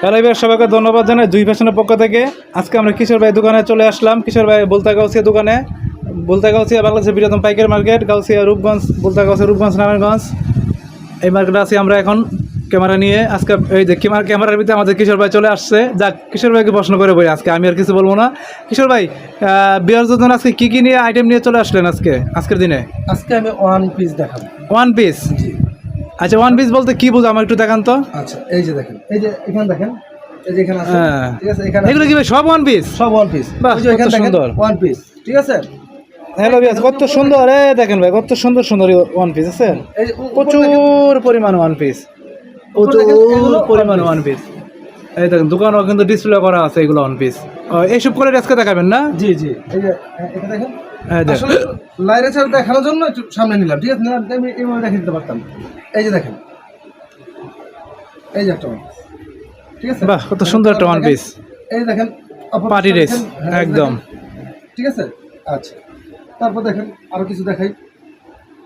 Hello এবার সবাইকে ধন্যবাদ জানাই। দুই ফ্যাশনের পক্ষ থেকে। আজকে আমরা কিশোর ভাই দোকানে চলে আসলাম। কিশোর ভাই বলতা গাউসিয়া দোকানে। বলতা গাউসিয়া বাংলাদেশের বৃহত্তম পাইকারি মার্কেট গাউসিয়া রূপগঞ্জ বলতা গাউসিয়া রূপগঞ্জ নারায়ণগঞ্জ। এই মার্কেটে আছি আমরা এখন ক্যামেরা নিয়ে। আজকে এই যে ক্যামেরা ক্যামেরার ভিতরে আমাদের কিশোর ভাই চলে আসছে। যাক কিশোর ভাইকে প্রশ্ন করে বই আজকে। আমি আর কিছু বলব না। কিশোর ভাই বিয়ার জন্য আজকে কী কী নিয়ে আইটেম নিয়ে চলে আসলেন আজকে? আজকের দিনে? আজকে আমি ওয়ান পিস দেখাবো। ওয়ান পিস জি। আচ্ছা ওয়ান পিস বলতে কি বুঝো? আমার একটু দেখান তো। আচ্ছা এই যে দেখেন এই যে এখানে দেখেন এই যে এখানে আছে হ্যাঁ। ঠিক আছে এখানে এগুলো কি সব ওয়ান পিস সব ওয়ান পিস বাহ, এখানে কত সুন্দর। ওয়ান পিস ঠিক আছে? হ্যালো বিয়াস কত সুন্দর এ দেখেন ভাই কত সুন্দর সুন্দর ওয়ান পিস আছে। প্রচুর পরিমাণ ওয়ান পিস প্রচুর পরিমাণ ওয়ান পিস এই দেখেন দোকানও কিন্তু ডিসপ্লে করা আছে এগুলো ওয়ান পিস এইসব করে আজকে দেখাবেন না? জি জি এই যে এটা দেখেন। আসলে লাইরে ছাড়া দেখানোর জন্য একটু সামনে নিলাম ঠিক আছে? না আমি এইভাবে দেখিয়ে দিতে পারতাম। এই যে দেখেন। এই যে একটা ঠিক আছে? বাহ কত সুন্দর একটা ওয়ান পিস এই যে দেখেন হ্যাঁ, একদম। ঠিক আছে? আচ্ছা। তারপর দেখেন আরও কিছু দেখাই।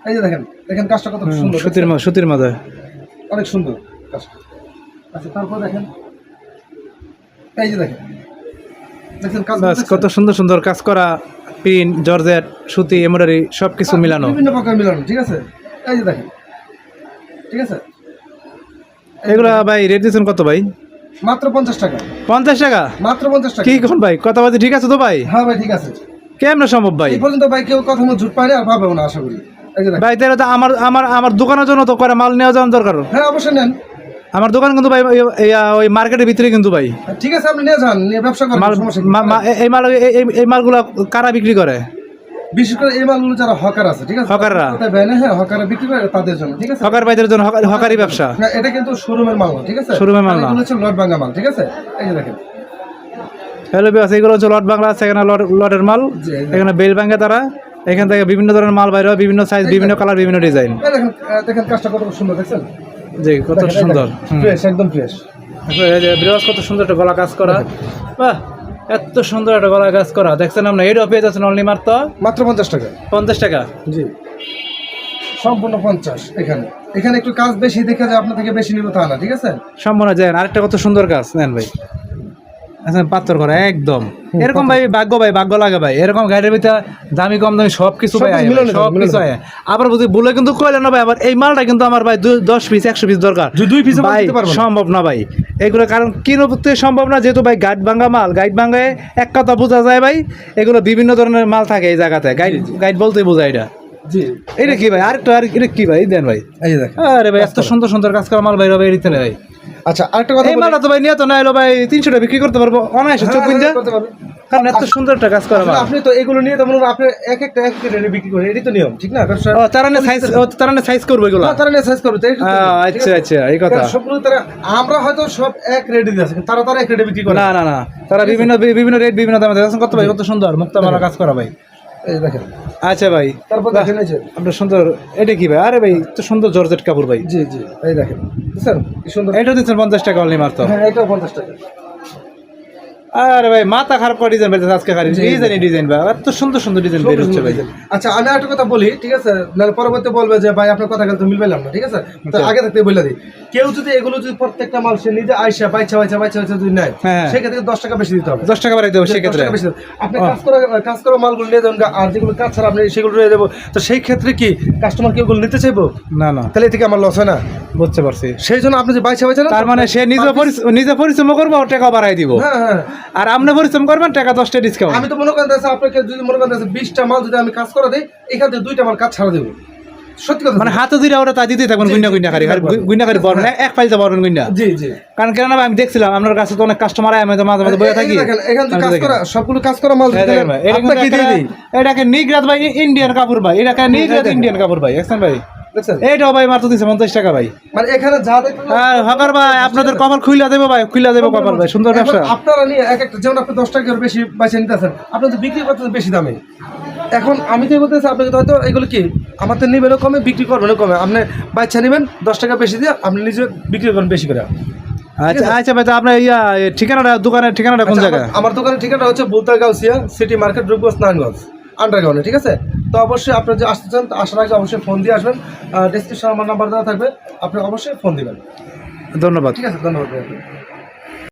এই যে দেখেন দেখেন কাজটা কত সুন্দর সুতির সুতির মাথায় অনেক সুন্দর কাজটা। আচ্ছা তারপর দেখেন। এই যে দেখেন। দেখেন কাজ কত সুন্দর সুন্দর কাজ করা পিন জর্জেট সুতি এমব্রয়ডারি সব কিছু মিলানো। বিভিন্ন প্রকার মিলানো ঠিক আছে? এই যে দেখেন ঠিক আছে? এগুলা ভাই রেট দিচ্ছেন কত ভাই? মাত্র পঞ্চাশ টাকা। পঞ্চাশ টাকা? মাত্র পঞ্চাশ টাকা। কি কোন ভাই? কথা বাজে ঠিক আছে তো ভাই? হ্যাঁ ভাই ঠিক আছে। কেমন সম্ভব ভাই? এই পর্যন্ত ভাই কেউ কখনো ঝুট পায় না আর পাবেও না আশা করি। এই যে ভাই তাহলে তো আমার আমার আমার দোকানের জন্য তো করে মাল নেওয়া যাওয়ার দরকার। হ্যাঁ অবশ্যই নেন। আমার দোকান কিন্তু ভাই ওই মার্কেটের ভিতরে কিন্তু ভাই। ঠিক আছে আপনি নিয়ে যান নিয়ে ব্যবসা করেন এই মাল এই- মালগুলো কারা বিক্রি করে? বিশেষ করে এই মালগুলো যারা হকার আছে ঠিক আছে? হকাররা? হ্যাঁ হকাররা বিক্রি করে তাদের জন্য ঠিক আছে? হকার ভাইদের জন্য হকারি ব্যবসা। এটা কিন্তু শোরুমের মাল ঠিক আছে? শোরুমের মাল না। হচ্ছে লট ভাঙ্গা মাল ঠিক আছে? এই যে দেখেন। হ্যালো বিয়াস এগুলো হচ্ছে লট বাংলা আছে এখানে লট লটের মাল এখানে বেল ভাঙ্গে তারা এখান থেকে বিভিন্ন ধরনের মাল বাইরে হয়, বিভিন্ন সাইজ বিভিন্ন কালার বিভিন্ন ডিজাইন দেখেন কাজটা কত সুন্দর দেখছেন? জি কত সুন্দর। ফ্রেশ একদম ফ্রেশ বিরাজ কত সুন্দর একটা গলা কাজ করা। বাহ এত সুন্দর একটা গলা কাজ করা। দেখছেন আপনার এটাও পেয়ে যাচ্ছেন অনলি মাত্র? মাত্র পঞ্চাশ টাকা। পঞ্চাশ টাকা? জি। সম্পূর্ণ পঞ্চাশ এখানে। এখানে একটু কাজ বেশি দেখে যায় আপনার থেকে বেশি নিব তা না ঠিক আছে? সম্পূর্ণ যায় আরেকটা কত সুন্দর কাজ নেন ভাই। আচ্ছা পাথর করা একদম। এরকম ভাই ভাগ্য ভাই ভাগ্য লাগে ভাই। এরকম গাড়ির ভিতরে দামি কম দামি সব কিছু ভাই সব ভাই, কিছু আয় আবার বুঝি বলে কিন্তু কইলে না ভাই আবার এই মালটা কিন্তু আমার ভাই দশ পিস একশো পিস দরকার। দুই- মাল ভাই। সম্ভব না ভাই। এগুলো কারণ কিনতে সম্ভব না যেহেতু ভাই গাইড ভাঙ্গা মাল। গাইড ভাঙ্গায় এক কথা বোঝা যায় ভাই এগুলো বিভিন্ন ধরনের মাল থাকে এই জায়গাতে। গাইড গাইড বলতেই বোঝায় এটা। জি। এটা কি ভাই? আরেকটা আর এটা কি ভাই? দেন ভাই। আরে ভাই এত সুন্দর সুন্দর কাজ করা মাল ভাই রবে এরিতে ভাই। আচ্ছা আরেকটা কথা এই মালটা তো ভাই নিয়ে তো না এলো ভাই বিক্রি করতে পারব। অনায়াসে চোখ হ্যাঁ, পিঞ্জা হ্যাঁ, করতে পারবেন। কারণ এত সুন্দর একটা কাজ করা আপনি তো এগুলো নিয়ে তো মনে আপনি এক একটা এক একটা বিক্রি করেন এটাই তো নিয়ম ঠিক না? ব্যবসা ও তারা না সাইজ ও তারা না সাইজ করব এগুলো তারা নিয়ে সাইজ করবে আচ্ছা আচ্ছা এই কথা। সবগুলো তারা আমরা হয়তো সব এক রেটে দিয়ে কিন্তু তারা তারা এক রেটে বিক্রি করে। না না না তারা বিভিন্ন বিভিন্ন রেট বিভিন্ন দামে দেখছেন কত ভাই কত সুন্দর মুক্তা মালা কাজ করা ভাই। এই দেখেন। আচ্ছা ভাই। তারপর দেখেন এই যে। আপনার সুন্দর এটা কি ভাই? আরে ভাই তো সুন্দর জর্জেট কাপড় ভাই। জি জি এই দেখেন। বুঝছেন কি সুন্দর। এটা দিচ্ছেন পঞ্চাশ টাকা অনলি মারতো হ্যাঁ এটাও পঞ্চাশ টাকা। আরে ভাই মাথা খারাপ করে ডিজাইন বেরোচ্ছে আজকে খালি ডিজাইন ডিজাইন ভাই। এত সুন্দর সুন্দর ডিজাইন বের হচ্ছে ভাই। আচ্ছা আমি একটা কথা বলি ঠিক আছে? নাহলে পরবর্তী বলবে যে ভাই আপনার কথা মিলবেলাম না ঠিক আছে? তো আচ্ছা। আগে থাকতে বলে দিই। কেউ যদি এগুলো যদি প্রত্যেকটা মাল সে নিজে আইসা বাইচা বাইচা বাইচা বাইচা যদি নেয় হ্যাঁ। সেক্ষেত্রে দশ টাকা বেশি দিতে হবে। দশ টাকা বাড়াই দেবো সেক্ষেত্রে। আপনি কাজ করা কাজ করা মালগুলো নিয়ে যাবেন আর যেগুলো কাজ ছাড়া আপনি সেগুলো নিয়ে যাব। তো সেই ক্ষেত্রে কি কাস্টমার কেউ নিতে চাইব? না না। তাহলে এ থেকে আমার লস হয় না? বুঝতে পারছি। সেই জন্য আপনি যে বাইচা বাইচা তার মানে সে নিজে নিজে পরিশ্রম করব টাকা বাড়াই দিব। হ্যাঁ হ্যাঁ। আর আপনি পরিশ্রম করবেন টাকা দশটা ডিসকাউন্ট আমি তো মনে করেন আপনাকে যদি মনে করেন বিশটা মাল যদি আমি কাজ করে দিই এখান থেকে দুইটা মাল কাজ ছাড়া দেবো। সত্যি কথা মানে হাতে দিলে ওরা তা দিতেই থাকবেন জি, গুইনা খারি জি, জি। খারি বলবেন এক ফাইলতে পারবেন গুইনা জি জি। কারণ কেন আমি দেখছিলাম আপনার কাছে তো অনেক কাস্টমার আয় আমি তো মাঝে মাঝে বসে থাকি। এখান থেকে কাজ করা সবগুলো কাজ করা মাল আপনাকে দিয়ে দিই। এটাকে নিগরাত ভাই ইন্ডিয়ান কাপড় ভাই এটাকে নিগরাত। ইন্ডিয়ান কাপড় ভাই দেখছেন ভাই? এইটাও ভাই মাত্র দিচ্ছে পঞ্চাশ টাকা ভাই। মানে এখানে যা হকার ভাই আপনাদের কপাল খুইলা দেবো ভাই খুইলা দেবো কপাল ভাই সুন্দর ব্যবসা। আপনারা নিয়ে এক একটা যেমন আপনি দশ টাকার বেশি বাইসে নিতেছেন আপনি বিক্রি করতেছেন বেশি দামে। এখন আমি তো বলতেছি আপনাকে হয়তো এগুলো কি আমার তো নেবেনও কমে বিক্রি করবেনও কমে। আপনি বাচ্চা নেবেন দশ টাকা বেশি দিয়ে আপনি নিজে বিক্রি করবেন বেশি করে। আচ্ছা আচ্ছা ভাই তো আপনার ইয়া ঠিকানাটা দোকানের ঠিকানাটা কোন আচ্ছা, জায়গায়? আমার- দোকানের ঠিকানা হচ্ছে বুলতা গাউসিয়া সিটি মার্কেট রূপগঞ্জ নারায়ণগঞ্জ। আন্ডারগ্রাউন্ডে ঠিক আছে? তো অবশ্যই আপনি যে আসতে চান আসার আগে অবশ্যই ফোন দিয়ে আসবেন। ডিসক্রিপশন আমার নাম্বার দেওয়া থাকবে আপনি অবশ্যই ফোন দেবেন। ধন্যবাদ। ঠিক আছে ধন্যবাদ।